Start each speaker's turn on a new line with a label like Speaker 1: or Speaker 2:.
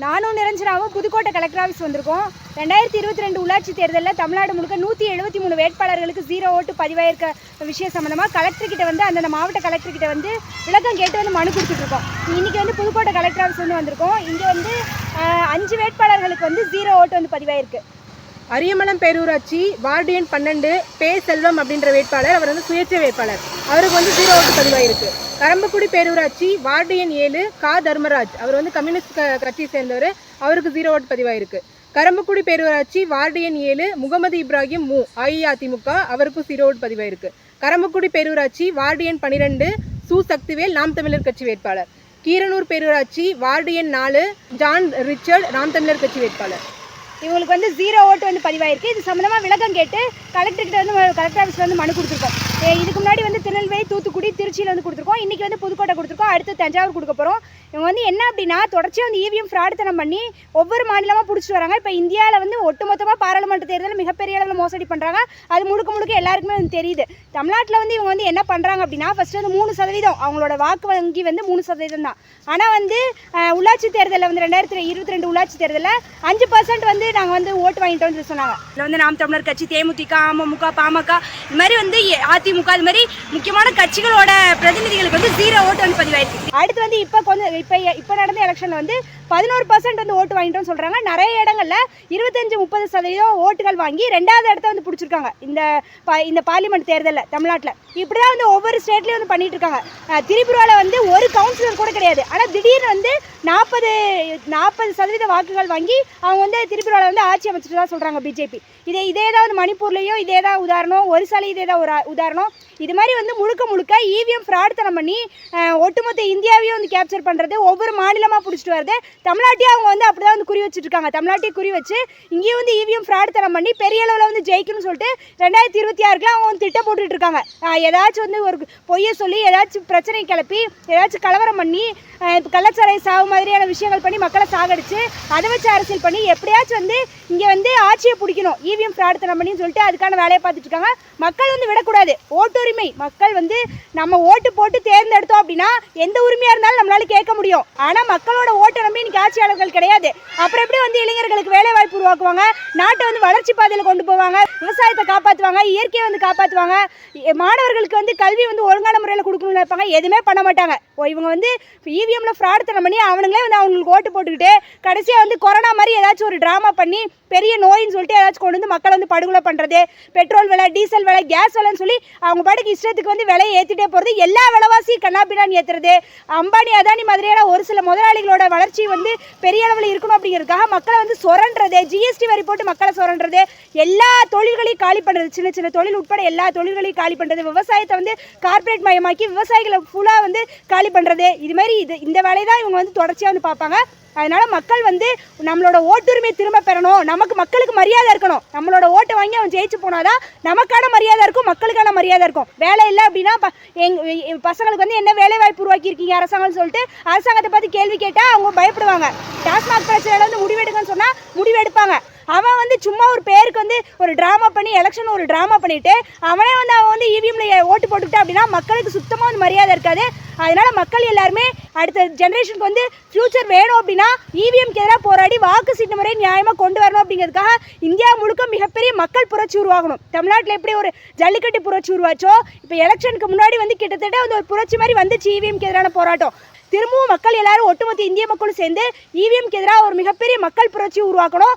Speaker 1: நானும் நிரஞ்சனாவும் Pudukkottai collector office வந்திருக்கோம். ரெண்டாயிரத்தி இருபத்தி ரெண்டு உள்ளாட்சி தேர்தலில் தமிழ்நாடு முழுக்க நூற்றி எழுபத்தி மூணு வேட்பாளர்களுக்கு ஜீரோ ஓட்டு பதிவாயிருக்க விஷயம் சம்மந்தமாக கலெக்டர்கிட்ட வந்து அந்தந்த மாவட்ட கலெக்டர்கிட்ட வந்து விளக்கம் கேட்டு வந்து மனு கொடுத்துட்ருக்கோம் இன்றைக்கி வந்து புதுக்கோட்டை கலெக்டர் ஆஃபீஸ் வந்து வந்திருக்கோம். இங்கே வந்து அஞ்சு வேட்பாளர்களுக்கு வந்து ஜீரோ ஓட்டு வந்து பதிவாயிருக்கு.
Speaker 2: அரியமலம் பேரூராட்சி வார்டு எண் பன்னெண்டு பே செல்வம் அப்படின்ற வேட்பாளர் அவர் வந்து சுயேட்சை வேட்பாளர். அவருக்கு வந்து ஜீரோ ஓட்டு பதிவாயிருக்கு. கரம்பக்குடி பேரூராட்சி வார்டு எண் ஏழு கா. தர்மராஜ். அவர் வந்து கம்யூனிஸ்ட் க- கட்சியை சேர்ந்தவர். அவருக்கு ஜீரோ ஓட்டு பதிவாயிருக்கு. கரம்பக்குடி பேரூராட்சி வார்டு எண் ஏழு முகமது இப்ராஹிம் மு. அஇஅதிமுக அவருக்கும் ஜீரோ ஓட்டு பதிவாயிருக்கு. கரம்பக்குடி பேரூராட்சி வார்டு எண் பன்னிரெண்டு சு. சக்திவேல் நாம் தமிழர் கட்சி வேட்பாளர். கீரனூர் பேரூராட்சி வார்டு எண் நாலு ஜான் ரிச்சர்ட் நாம் தமிழர் கட்சி வேட்பாளர்.
Speaker 1: இவங்களுக்கு வந்து ஜீரோ ஓட்டு வந்து பதிவாயிருக்கு. இது சம்மந்தமாக விளக்கம் கேட்டு கலெக்டர்கிட்ட வந்து கலெக்டர் ஆஃபீஸில் வந்து மனு கொடுத்துருக்கோம். இதுக்கு முன்னாடி வந்து திருநெல்வேலி தூத்துக்குடி திருச்சியில் வந்து கொடுத்துருக்கோம். இன்றைக்கி வந்து புதுக்கோட்டை கொடுத்துருக்கோம். அடுத்து தஞ்சாவூர் கொடுக்க போகிறோம் இவங்க வந்து என்ன அப்படின்னா தொடர்ச்சியாக வந்து இவிஎம் ஃப்ராடுத்தனம் பண்ணி ஒவ்வொரு மாநிலமாக பிடிச்சிட்டு வராங்க. இப்போ இந்தியாவில் வந்து ஒட்டுமொத்தமாக பாராளுமன்ற தேர்தலில் மிகப்பெரிய அளவில் மோசடி பண்ணுறாங்க அது முழுக்க முழுக்க எல்லாருக்குமே வந்து தெரியுது. தமிழ்நாட்டில் வந்து இவங்க வந்து என்ன பண்ணுறாங்க அப்படின்னா ஃபஸ்ட்டு வந்து மூணு சதவீதம் அவங்களோட வாக்கு வங்கி வந்து மூணு சதவீதம் தான். ஆனால் வந்து உள்ளாட்சி தேர்தலில் வந்து ரெண்டாயிரத்தி இருபத்தி ரெண்டு உள்ளாட்சி தேர்தலில் அஞ்சு பர்சன்ட் வந்து நாங்கள் வந்து ஓட்டு வாங்கிட்டு வந்து சொன்னாங்க. இதில் வந்து நாம் தமிழர் கட்சி தேமுதிக அமமுக பாமக இது மாதிரி வந்து அதிமுக இது மாதிரி முக்கியமான கட்சிகளோட பிரதிநிதிகளுக்கு வந்து ஜீரோ ஓட்டு வந்து பதிவாயிருக்கு. அடுத்து வந்து இப்போ கொஞ்சம் இப்போ இப்போ நடந்த எலெக்ஷனில் வந்து பதினோரு பர்சன்ட் வந்து ஓட்டு வாங்கிட்டோம்னு சொல்கிறாங்க நிறைய இடங்களில் இருபத்தஞ்சு முப்பது சதவீதம் ஓட்டுகள் வாங்கி ரெண்டாவது இடத்த வந்து பிடிச்சிருக்காங்க. இந்த ப- இந்த பார்லிமெண்ட் தேர்தலில் தமிழ்நாட்டில். இப்படி தான் வந்து ஒவ்வொரு ஸ்டேட்லேயும் வந்து பண்ணிட்டு இருக்காங்க. திரிபுராவில் வந்து ஒரு கவுன்சிலர் கூட கிடையாது. ஆனால் திடீர்னு வந்து நாற்பது நாற்பது சதவீத வாக்குகள் வாங்கி அவங்க வந்து திரிபுராவில் வந்து ஆட்சி அமைச்சிட்டு தான் சொல்கிறாங்க பிஜேபி இதே இதே தான் வந்து மணிப்பூர்லேயும் இதே தான் உதாரணம். ஒரிசாலையும் இதே தான் ஒரு உதாரணம். இது மாதிரி வந்து முழுக்க முழுக்க இவிஎம் ஃப்ராட்தனம் பண்ணி ஒட்டுமொத்த இந்தியாவையும் வந்து கேப்சர் பண்ணுறது ஒவ்வொரு மாநிலமாக பிடிச்சிட்டு வருது தமிழ்நாட்டையும் அவங்க வந்து அப்படி தான் வந்து குறி வச்சுட்ருக்காங்க தமிழ்நாட்டையும் குறி வச்சு இங்கேயும் வந்து இவிஎம் ஃப்ராட்தனம் பண்ணி பெரிய அளவில் வந்து ஜெயிக்கணும்னு சொல்லிட்டு ரெண்டாயிரத்தி இருபத்தி ஆறுக்குலாம் அவங்க வந்து திட்டம் போட்டுட்டு இருக்காங்க. ஏதாச்சும் வந்து ஒரு பொய்யை சொல்லி ஏதாச்சும் பிரச்சனை கிளப்பி ஏதாச்சும் கலவரம் பண்ணி இப்போ கள்ளச்சாரை சாவு மாதிரியான விஷயங்கள் பண்ணி மக்களை சாகடிச்சு அதை வச்சு அரசியல் பண்ணி எப்படியாச்சும் வந்து இங்கே வந்து ஆட்சியை பிடிக்கணும். இவிஎம் ஃப்ராட்தனம் பண்ணி சொல்லிட்டு அதுக்கான வேலையை பார்த்துட்டு இருக்காங்க. மக்கள் வந்து விடக்கூடாது. ஓட்டுரிமை உரிமை. மக்கள் வந்து நம்ம ஓட்டு போட்டு தேர்ந்தெடுத்தோம் அப்படின்னா எந்த உரிமையாக இருந்தாலும் நம்மளால கேட்க முடியும். ஆனால் மக்களோட ஓட்டை நம்பி இன்னைக்கு ஆட்சியாளர்கள் கிடையாது. அப்புறம் எப்படி வந்து இளைஞர்களுக்கு வேலை வாய்ப்பு உருவாக்குவாங்க? நாட்டை வந்து வளர்ச்சி பாதையில் கொண்டு போவாங்க. விவசாயத்தை காப்பாற்றுவாங்க இயற்கையை வந்து காப்பாற்றுவாங்க மாணவர்களுக்கு வந்து கல்வி வந்து ஒழுங்கான முறையில் கொடுக்கணும்னு நினைப்பாங்க. எதுவுமே பண்ண மாட்டாங்க. இப்போ இவங்க வந்து இவிஎம்ல ஃப்ராடுத்தனம் பண்ணி அவனுங்களே வந்து அவங்களுக்கு ஓட்டு போட்டுக்கிட்டு கடைசியாக வந்து கொரோனா மாதிரி ஏதாச்சும் ஒரு ட்ராமா பண்ணி பெரிய நோயின்னு சொல்லிட்டு ஏதாச்சும் கொண்டு வந்து மக்களை வந்து படுகொலை பண்ணுறது பெட்ரோல் விலை டீசல் விலை கேஸ் விலைன்னு சொல்லி அவங்க பாட்டுக்கு இஷ்டத்துக்கு வந்து விலையை ஏற்றிட்டே போகிறது எல்லா விலைவாசியும் கண்ணாபின்னான்னு ஏற்றுறது அம்பானி அதானி மாதிரியான ஒரு சில முதலாளிகளோட வளர்ச்சி வந்து பெரிய அளவில் இருக்கணும் அப்படிங்கிறதுக்காக மக்களை வந்து சுரண்டுறது ஜிஎஸ்டி வரி போட்டு மக்களை சுரண்டுறது எல்லா தொழில்களையும் காலி பண்ணுறது சின்ன சின்ன தொழில் உட்பட எல்லா தொழில்களையும் காலி பண்ணுறது விவசாயத்தை வந்து கார்ப்பரேட் மயமாக்கி விவசாயிகளை ஃபுல்லாக வந்து காலி பண்ணுறது இது மாதிரி இது இந்த வேலையை தான் இவங்க வந்து தொடர்ச்சியாக வந்து பார்ப்பாங்க. அதனால் மக்கள் வந்து நம்மளோட ஓட்டுரிமை திரும்ப பெறணும். நமக்கு மக்களுக்கு மரியாதை இருக்கணும். நம்மளோட ஓட்டை வாங்கி அவன் ஜெயிச்சு போனாதான் நமக்கான மரியாதை இருக்கும் மக்களுக்கான மரியாதை இருக்கும். வேலை இல்லை அப்படின்னா ப- எங் பசங்களுக்கு வந்து என்ன வேலை வாய்ப்பு உருவாக்கியிருக்கீங்க அரசாங்கம்னு சொல்லிட்டு அரசாங்கத்தை பற்றி கேள்வி கேட்டால் அவங்க பயப்படுவாங்க. டாஸ்மாக் பிரச்சனையில் வந்து முடிவெடுங்கன்னு சொன்னால் முடிவெடுப்பாங்க. அவன் வந்து சும்மா ஒரு பேருக்கு வந்து ஒரு ட்ராமா பண்ணி எலெக்ஷன் ஒரு ட்ராமா பண்ணிவிட்டு அவனே வந்து அவன் வந்து இவிஎம்ல ஓட்டு போட்டுக்கிட்டா அப்படின்னா மக்களுக்கு சுத்தமாக வந்து மரியாதை இருக்காது. அதனால மக்கள் எல்லாருமே அடுத்த ஜென்ரேஷனுக்கு வந்து ஃப்யூச்சர் வேணும் அப்படின்னா இவிஎம்க்கு எதிராக போராடி வாக்கு சீட்டு முறை நியாயமாக கொண்டு வரணும் அப்படிங்கிறதுக்காக இந்தியா முழுக்க மிகப்பெரிய மக்கள் புரட்சி உருவாகணும். தமிழ்நாட்டில் எப்படி ஒரு ஜல்லிக்கட்டு புரட்சி உருவாச்சோ இப்போ எலெக்ஷனுக்கு முன்னாடி வந்து கிட்டத்தட்ட வந்து ஒரு புரட்சி மாதிரி வந்துச்சு இவிஎம்க்கு எதிரான போராட்டம். திரும்பவும் மக்கள் எல்லாரும் ஒட்டுமொத்த இந்திய மக்களும் சேர்ந்து இவிஎம்க்கு எதிராக ஒரு மிகப்பெரிய மக்கள் புரட்சி உருவாக்கணும்.